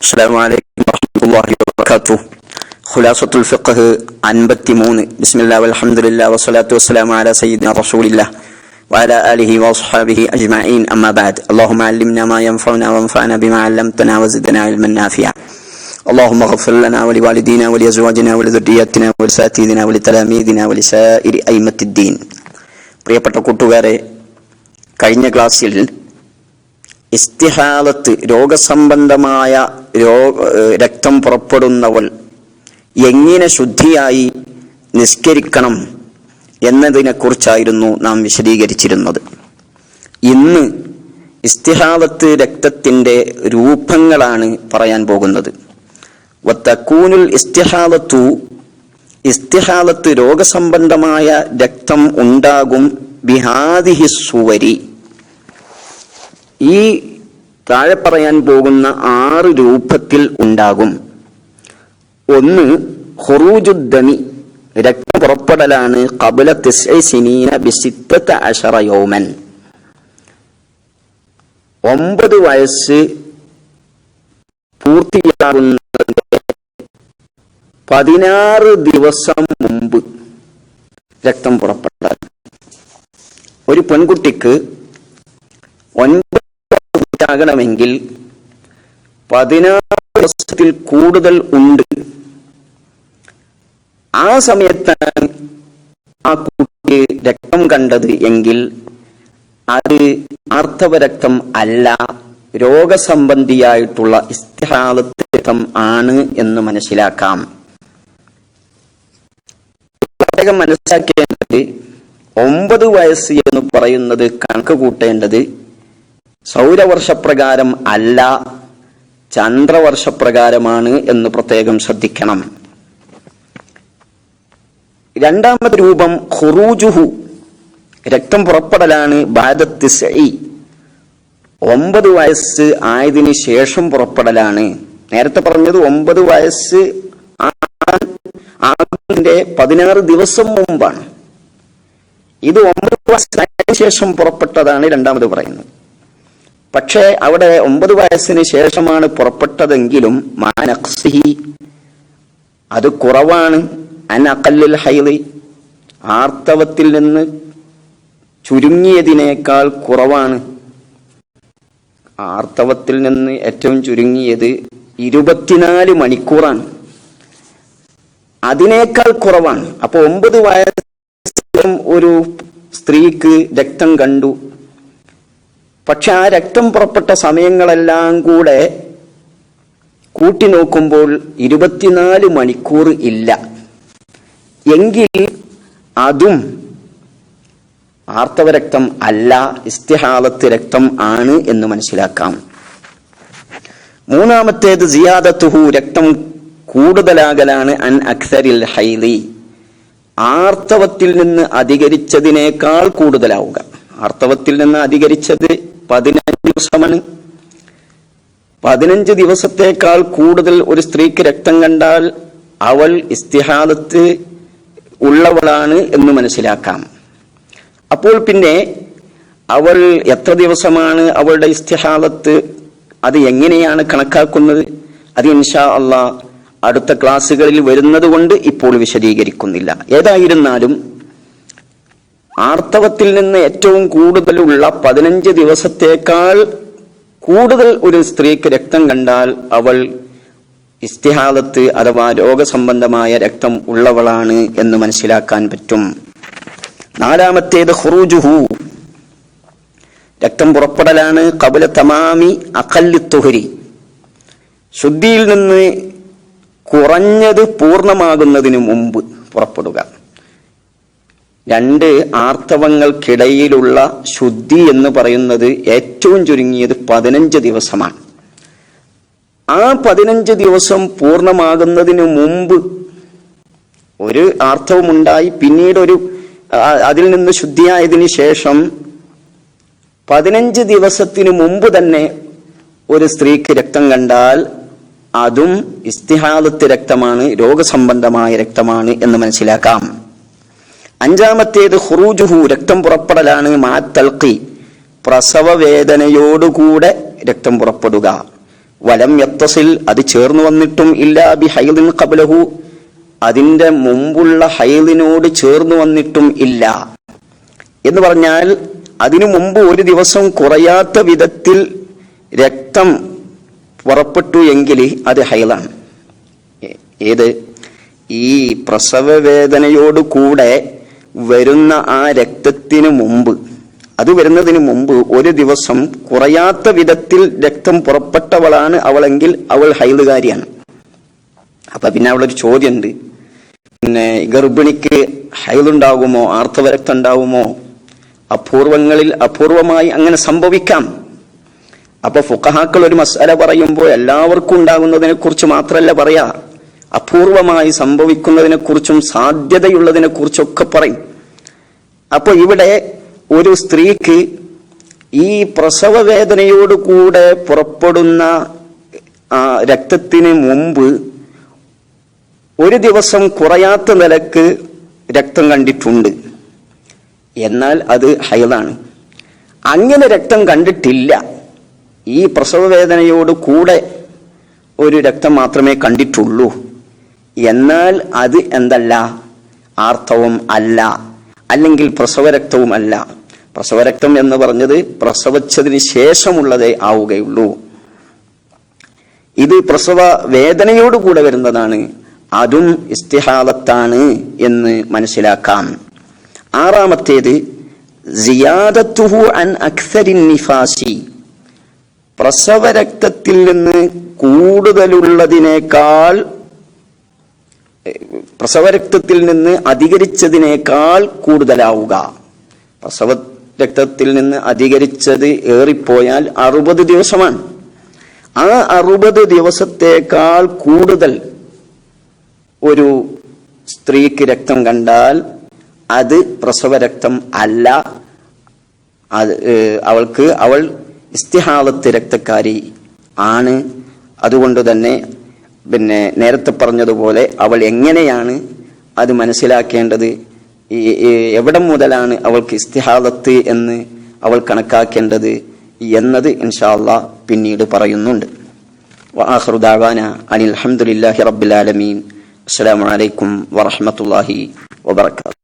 السلام عليكم ورحمة الله وبركاته خلاصة الفقه أنبت مون بسم الله والحمد لله والصلاة والسلام على سيدنا رسول الله وعلى آله وأصحابه أجمعين أما بعد اللهم علمنا ما ينفعنا وانفعنا بما علمتنا وزدنا علما نافعا اللهم اغفر لنا ولوالدينا ولأزواجنا ولذرياتنا ولساتذنا ولتلاميذنا ولسائر أئمة الدين പ്രിയപ്പെട്ട കൂട്ടുകാരെ കഴിഞ്ഞ ക്ലാസ്സിൽ ഇസ്തിഹാലത്ത് രോഗസംബന്ധമായ രോ ഏഹ് രക്തം പുറപ്പെടുന്നവൾ എങ്ങനെ ശുദ്ധിയായി നിസ്കരിക്കണം എന്നതിനെക്കുറിച്ചായിരുന്നു നാം വിശദീകരിച്ചിരുന്നത്. ഇന്ന് ഇസ്തിഹാദത്ത് രക്തത്തിന്റെ രൂപങ്ങളാണ് പറയാൻ പോകുന്നത്. വത്തക്കൂനുൽ ഇസ്തിഹാദത്തു ഇസ്തിഹാദത്ത് രോഗസംബന്ധമായ രക്തം ഉണ്ടാകും ബിഹാദിഹി സുവരി. ഈ താഴെ പറയാൻ പോകുന്ന ആറ് രൂപത്തിൽ ഉണ്ടാകും. ഒന്ന് ഹൊറൂജുദ്ധമി രക്തം പുറപ്പെടലാണ് കബുല സിനീന ബിസിത്തത്ത് അഷറ യൗമൻ. ഒമ്പത് വയസ്സ് പൂർത്തിയാകുന്നതിന് പതിനാറ് ദിവസം മുമ്പ് രക്തം പുറപ്പെടാൻ. ഒരു പെൺകുട്ടിക്ക് ഒൻപത് ആകണമെങ്കിൽ പതിനാറ് ദിവസത്തിൽ കൂടുതൽ ഉണ്ട്. ആ സമയത്താണ് ആ കുട്ടിക്ക് രക്തം കണ്ടത് എങ്കിൽ അത് ആർത്തവ രക്തം അല്ല രോഗസംബന്ധിയായിട്ടുള്ള ഇസ്തിഹാലത്ത് രക്തം ആണ് എന്ന് മനസ്സിലാക്കാം. മനസ്സിലാക്കേണ്ടത് ഒമ്പത് വയസ്സ് എന്ന് പറയുന്നത് കണക്ക് കൂട്ടേണ്ടത് സൗരവർഷപ്രകാരം അല്ല ചന്ദ്രവർഷപ്രകാരമാണ് എന്ന് പ്രത്യേകം ശ്രദ്ധിക്കണം. രണ്ടാമത്തെ രൂപം ഖുറൂജുഹു രക്തം പുറപ്പെടലാണ് ബാദത്തിസൈ ഒമ്പത് വയസ്സ് ആയതിനു ശേഷം പുറപ്പെടലാണ്. നേരത്തെ പറഞ്ഞത് ഒമ്പത് വയസ്സ് ആകുന്നതിന്റെ പതിനാറ് ദിവസം മുമ്പാണ്. ഇത് ഒമ്പത് വയസ്സിന് ശേഷം പുറപ്പെട്ടതാണ് രണ്ടാമത് പറയുന്നത്. പക്ഷേ അവിടെ ഒമ്പത് വയസ്സിന് ശേഷമാണ് പുറപ്പെട്ടതെങ്കിലും മാനക്സിഹി അത് കുറവാണ്. അനക്കല്ലിൽ ഹൈലി ആർത്തവത്തിൽ നിന്ന് ചുരുങ്ങിയതിനേക്കാൾ കുറവാണ്. ആർത്തവത്തിൽ നിന്ന് ഏറ്റവും ചുരുങ്ങിയത് ഇരുപത്തിനാല് മണിക്കൂറാണ്. അതിനേക്കാൾ കുറവാണ്. അപ്പോൾ ഒമ്പത് വയസ്സും ഒരു സ്ത്രീക്ക് രക്തം കണ്ടു. പക്ഷെ ആ രക്തം പുറപ്പെട്ട സമയങ്ങളെല്ലാം കൂടെ കൂട്ടി നോക്കുമ്പോൾ ഇരുപത്തിനാല് മണിക്കൂർ ഇല്ല. എങ്കിൽ അതും ആർത്തവ രക്തം അല്ല ഇസ്തിഹാലത്ത് രക്തം ആണ് എന്ന് മനസ്സിലാക്കാം. മൂന്നാമത്തേത് സിയാദത്തുഹു രക്തം കൂടുതലാകലാണ് അൻ അക്സരിൽ ഹൈലി ആർത്തവത്തിൽ നിന്ന് അധികരിച്ചതിനേക്കാൾ കൂടുതലാവുക. ആർത്തവത്തിൽ നിന്ന് അധികരിച്ചത് പതിനഞ്ച് ദിവസമാണ്. പതിനഞ്ച് ദിവസത്തേക്കാൾ കൂടുതൽ ഒരു സ്ത്രീക്ക് രക്തം കണ്ടാൽ അവൾ ഇസ്തിഹാദത്ത് ഉള്ളവളാണ് എന്ന് മനസ്സിലാക്കാം. അപ്പോൾ പിന്നെ അവൾ എത്ര ദിവസമാണ് അവളുടെ ഇസ്തിഹാദത്ത് അത് എങ്ങനെയാണ് കണക്കാക്കുന്നത്? അത് ഇൻഷാ അള്ളാ അടുത്ത ക്ലാസ്സുകളിൽ വരുന്നത് കൊണ്ട് ഇപ്പോൾ വിശദീകരിക്കുന്നില്ല. ഏതായിരുന്നാലും ആർത്തവത്തിൽ നിന്ന് ഏറ്റവും കൂടുതലുള്ള പതിനഞ്ച് ദിവസത്തേക്കാൾ കൂടുതൽ ഒരു സ്ത്രീക്ക് രക്തം കണ്ടാൽ അവൾ ഇസ്തിഹാദത്ത് അഥവാ രോഗസംബന്ധമായ രക്തം ഉള്ളവളാണ് എന്ന് മനസ്സിലാക്കാൻ പറ്റും. നാലാമത്തേത് ഹുറൂജുഹു രക്തം പുറപ്പെടലാണ്. കബല തമാമി അഖല്ലി തുഹരി. ശുദ്ധിയിൽ നിന്ന് കുറഞ്ഞത് പൂർണമാകുന്നതിന് മുമ്പ് പുറപ്പെടുക. രണ്ട് ആർത്തവങ്ങൾക്കിടയിലുള്ള ശുദ്ധി എന്ന് പറയുന്നത് ഏറ്റവും ചുരുങ്ങിയത് പതിനഞ്ച് ദിവസമാണ്. ആ പതിനഞ്ച് ദിവസം പൂർണമാകുന്നതിന് മുമ്പ് ഒരു ആർത്തവമുണ്ടായി പിന്നീട് ഒരു അതിൽ നിന്ന് ശുദ്ധിയായതിനു ശേഷം പതിനഞ്ച് ദിവസത്തിനു മുമ്പ് തന്നെ ഒരു സ്ത്രീക്ക് രക്തം കണ്ടാൽ അതും ഇസ്തിഹാദത്ത് രക്തമാണ് രോഗസംബന്ധമായ രക്തമാണ് എന്ന് മനസ്സിലാക്കാം. അഞ്ചാമത്തേത് ഹുറൂജുഹു രക്തം പുറപ്പെടലാണ്. മാ മാത്തൽക്കി പ്രസവ വേദനയോടുകൂടെ രക്തം പുറപ്പെടുക. വലം യത്തസിൽ അത് ചേർന്നു വന്നിട്ടും ഇല്ല ബി ഹൈലിൻ കബലഹു അതിന്റെ മുമ്പുള്ള ഹൈലിനോട് ചേർന്നു വന്നിട്ടും ഇല്ല. എന്ന് പറഞ്ഞാൽ അതിനു മുമ്പ് ഒരു ദിവസം കുറയാത്ത വിധത്തിൽ രക്തം പുറപ്പെട്ടു എങ്കിൽ അത് ഹൈലാണ് ഏത്? ഈ പ്രസവ വേദനയോട് കൂടെ വരുന്ന ആ രക്തത്തിന് മുമ്പ് അത് വരുന്നതിന് മുമ്പ് ഒരു ദിവസം കുറയാത്ത വിധത്തിൽ രക്തം പുറപ്പെട്ടവളാണ് അവളെങ്കിൽ അവൾ ഹൈലുകാരിയാണ്. അപ്പൊ പിന്നെ അവളൊരു ചോദ്യമുണ്ട് പിന്നെ ഗർഭിണിക്ക് ഹൈലുണ്ടാകുമോ? ആർത്തവരക്തം ഉണ്ടാവുമോ അപൂർവങ്ങളിൽ അപൂർവമായി അങ്ങനെ സംഭവിക്കാം. അപ്പൊ ഫുക്കഹാക്കൾ ഒരു മസാല പറയുമ്പോൾ എല്ലാവർക്കും ഉണ്ടാകുന്നതിനെ കുറിച്ച് മാത്രമല്ല പറയാ. അപൂർവമായി സംഭവിക്കുന്നതിനെ കുറിച്ചും സാധ്യതയുള്ളതിനെ കുറിച്ചൊക്കെ പറയും. അപ്പൊ ഇവിടെ ഒരു സ്ത്രീക്ക് ഈ പ്രസവ വേദനയോടുകൂടെ പുറപ്പെടുന്ന രക്തത്തിന് മുമ്പ് ഒരു ദിവസം കുറയാത്ത നിലയ്ക്ക് രക്തം കണ്ടിട്ടുണ്ട്. എന്നാൽ അത് ഹൈതാണ് അങ്ങനെ രക്തം കണ്ടിട്ടില്ല. ഈ പ്രസവ വേദനയോട് കൂടെ ഒരു രക്തം മാത്രമേ കണ്ടിട്ടുള്ളൂ. എന്നാൽ അത് എന്തല്ല? ആർത്തവം അല്ല. അല്ലെങ്കിൽ പ്രസവരക്തവും അല്ല. പ്രസവരക്തം എന്ന് പറഞ്ഞത് പ്രസവിച്ചതിന് ശേഷമുള്ളതേ ആവുകയുള്ളൂ. ഇത് പ്രസവ വേദനയോടുകൂടെ വരുന്നതാണ്. അതും ഇസ്തിഹാദത്താണ് എന്ന് മനസ്സിലാക്കാം. ആറാമത്തേത് സിയാദത്തുഹു അൻ അക്സരിൻ നിഫാസി. പ്രസവരക്തത്തിൽ നിന്ന് കൂടുതലുള്ളതിനേക്കാൾ പ്രസവരക്തത്തിൽ നിന്ന് അധികരിച്ചതിനേക്കാൾ കൂടുതലാവുക. പ്രസവ രക്തത്തിൽ നിന്ന് അധികരിച്ചത് ഏറിപ്പോയാൽ അറുപത് ദിവസമാണ്. ആ അറുപത് ദിവസത്തേക്കാൾ കൂടുതൽ ഒരു സ്ത്രീക്ക് രക്തം കണ്ടാൽ അത് പ്രസവരക്തം അല്ല. അത് അവൾക്ക് അവൾ ഇസ്തിഹാലത്ത് രക്തക്കാരി ആണ്. അതുകൊണ്ട് തന്നെ പിന്നെ നേരത്തെ പറഞ്ഞതുപോലെ അവൾ എങ്ങനെയാണ് അത് മനസ്സിലാക്കേണ്ടത്? ഈ എവിടെ മുതലാണ് അവൾക്ക് ഇസ്തിഹാദത്ത് എന്ന് അവൾ കണക്കാക്കേണ്ടത് എന്നത് ഇൻഷാല്ല പിന്നീട് പറയുന്നുണ്ട്. വാഹൃദാവാന അനിൽ അഹമ്മദില്ലാഹി റബ്ബുലാലമീൻ അസ്സാം വലൈക്കും വറഹമത്തല്ലാഹി വബർക്കാത്തു